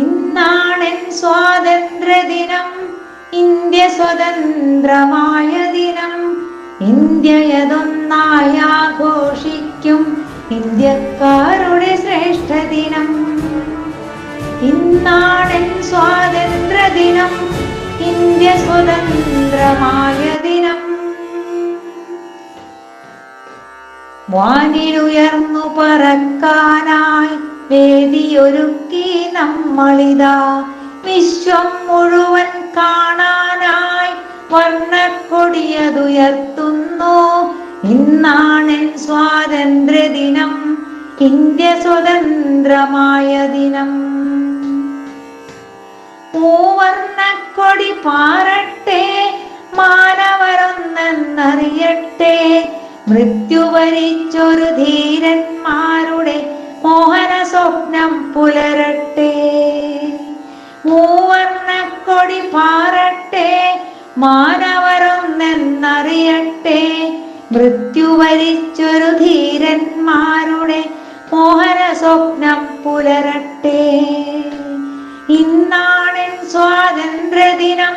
ഇന്നാണെൻ സ്വാതന്ത്ര്യ ദിനം ഇന്ത്യ സ്വതന്ത്രമായ ദിനം. ഇന്ത്യയതൊന്നായി ആഘോഷിക്കും ഇന്ത്യക്കാരുടെ ശ്രേഷ്ഠ ദിനം ഇന്നാണെൻ സ്വാതന്ത്ര്യ ദിനം ഇന്ത്യ സ്വതന്ത്രമായ ദിനം. വാനിലുയർന്നു പറക്കാനായി വേദിയൊരുക്കി നമ്മളിതാ. വിശ്വം മുഴുവൻ കാണാനായി വർണക്കൊടിയതുയർത്തുന്നു. ഇന്നാണ് സ്വാതന്ത്ര്യ ദിനം ഇന്ത്യ സ്വതന്ത്രമായ ദിനം. മൂവർണക്കൊടി പാറട്ടെ മാനവരൊന്നെന്നറിയട്ടെ. മൃത്യു വരിച്ചൊരു ധീരന്മാരുടെ മോഹന സ്വപ്നം പുലരട്ടെ. മൂവർണക്കൊടി പാറട്ടെ. മാനവരൊന്നെന്നറിയട്ടെ. മൃത്യു വരിച്ചൊരു ധീരന്മാരുടെ മോഹന സ്വപ്നം പുലരട്ടെ. ഇന്നാണെൻ സ്വാതന്ത്ര്യ ദിനം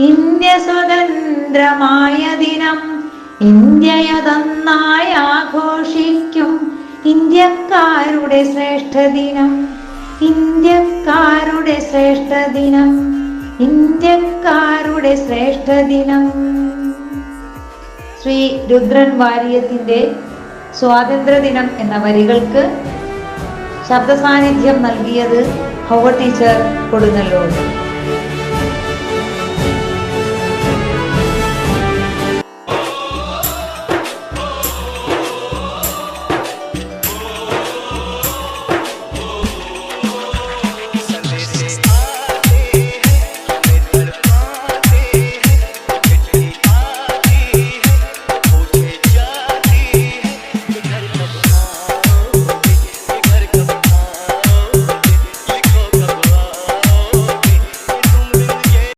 ഇന്ത്യ സ്വതന്ത്രമായ ദിനം. ഇന്ത്യയതൊന്നായി ആഘോഷിക്കും ഇന്ത്യക്കാരുടെ ശ്രേഷ്ഠ ദിനം ഇന്ത്യക്കാരുടെ ശ്രേഷ്ഠ ദിനം ഇന്ത്യക്കാരുടെ ശ്രേഷ്ഠ ദിനം. ശ്രീ രുദ്രൻ വാര്യത്തിന്റെ സ്വാതന്ത്ര്യ ദിനം എന്ന വരികൾക്ക് ശബ്ദ സാന്നിധ്യം നൽകിയത് ഹൗവ ടീച്ചർ കൊടുങ്ങല്ലൂർ.